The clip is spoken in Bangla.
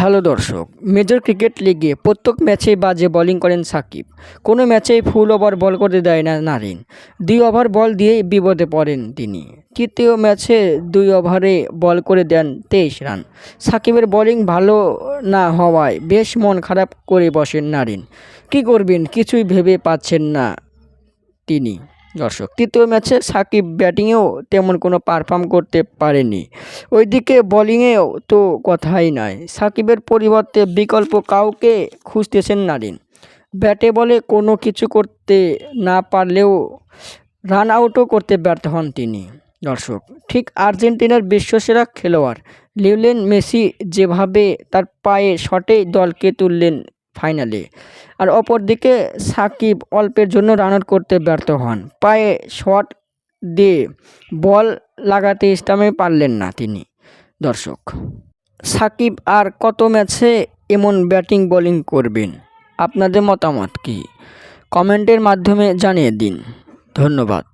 হ্যালো দর্শক মেজর ক্রিকেট লিগে প্রত্যেক ম্যাচেই বাজে বোলিং করেন সাকিব। কোনো ম্যাচেই ফুল ওভার বল করতে দেয় না নারিন। দুই ওভার বল দিয়েই বিপদে পড়েন তিনি। তৃতীয় ম্যাচে দুই ওভারে বল করে দেন তেইশ রান। সাকিবের বোলিং ভালো না হওয়ায় বেশ মন খারাপ করে বসেন নারিন। কী করবেন? কিছুই ভেবে পাচ্ছেন না তিনি। দর্শক। তৃতীয় ম্যাচে সাকিব ব্যাটিংয়েও তেমন কোনো পারফর্ম করতে পারেনি। ওইদিকে বোলিংয়েও তো কথাই নয় সাকিবের পরিবর্তে বিকল্প কাউকে খুঁজতেছেন নারিন। ব্যাটে বলে কোনো কিছু করতে না পারলেও রান আউটও করতে ব্যর্থ হন তিনি। দর্শক, ঠিক আর্জেন্টিনার বিশ্বসেরা খেলোয়াড় লিওনেল মেসি যেভাবে তার পায়ে শটে দলকে তুললেন ফাইনালে আর অপরদিকে সাকিব অল্পের জন্য রান আউট করতে ব্যর্থ হন। পায়ে শট দিয়ে বল লাগাতে স্টামে পারলেন না তিনি, দর্শক। সাকিব আর কত ম্যাচে এমন ব্যাটিং বোলিং করবেন? আপনাদের মতামত কি? কমেন্টের মাধ্যমে জানিয়ে দিন। ধন্যবাদ।